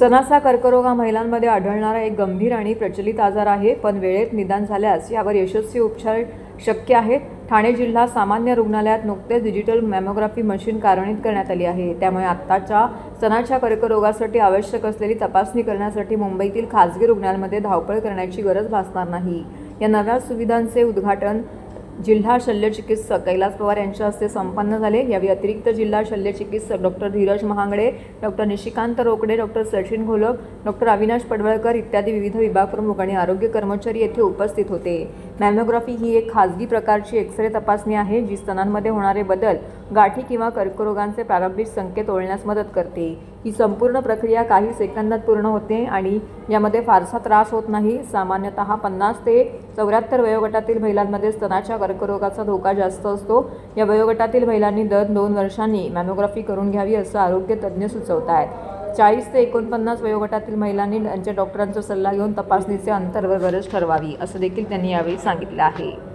सणाचा कर्करोग हा महिलांमध्ये आढळणारा एक गंभीर आणि प्रचलित आजार आहे. पण वेळेत निदान झाल्यास यावर यशस्वी उपचार शक्य आहेत. ठाणे जिल्हा सामान्य रुग्णालयात नुकतेच डिजिटल मॅमोग्राफी मशीन कार्यान्वित करण्यात आली आहे. त्यामुळे आत्ताच्या सणाच्या कर्करोगासाठी आवश्यक असलेली तपासणी करण्यासाठी मुंबईतील खाजगी रुग्णालयांमध्ये धावपळ करण्याची गरज भासणार नाही. या नव्या सुविधांचे उद्घाटन जिल्हा शल्यचिकित्सक कैलास पवार यांच्या हस्ते संपन्न झाले. यावेळी अतिरिक्त जिल्हा शल्यचिकित्सक doctor Dhiraj Mahangade doctor Nishikant Rokade doctor Sachin Gholak doctor Avinash Padwalkar इत्यादी विविध विभाग प्रमुख आणि आरोग्य कर्मचारी येथे उपस्थित होते. मॅमोग्राफी ही एक खाजगी प्रकारची एक्सरे तपासणी आहे जी स्तनांमध्ये होणारे बदल गाठी किंवा कर्करोगांचे प्रारंभिक संकेत ओळण्यास मदत करते. ही संपूर्ण प्रक्रिया काही सेकंदात पूर्ण होते आणि यामध्ये फारसा त्रास होत नाही. सामान्यतः पन्नास ते चौऱ्याहत्तर वयोगटातील महिलांमध्ये स्तनाच्या कर्करोगाचा धोका जास्त असतो. या वयोगटातील महिलांनी दर दोन वर्षांनी मॅमोग्राफी करून घ्यावी असं आरोग्य तज्ज्ञ सुचवत आहेत चाळीस ते एकोणपन्नास वयोगटातील महिलांनी त्यांच्या डॉक्टरांचा सल्ला घेऊन तपासणीचे अंतर्व गरज ठरवावी असं देखील त्यांनी यावेळी सांगितलं आहे.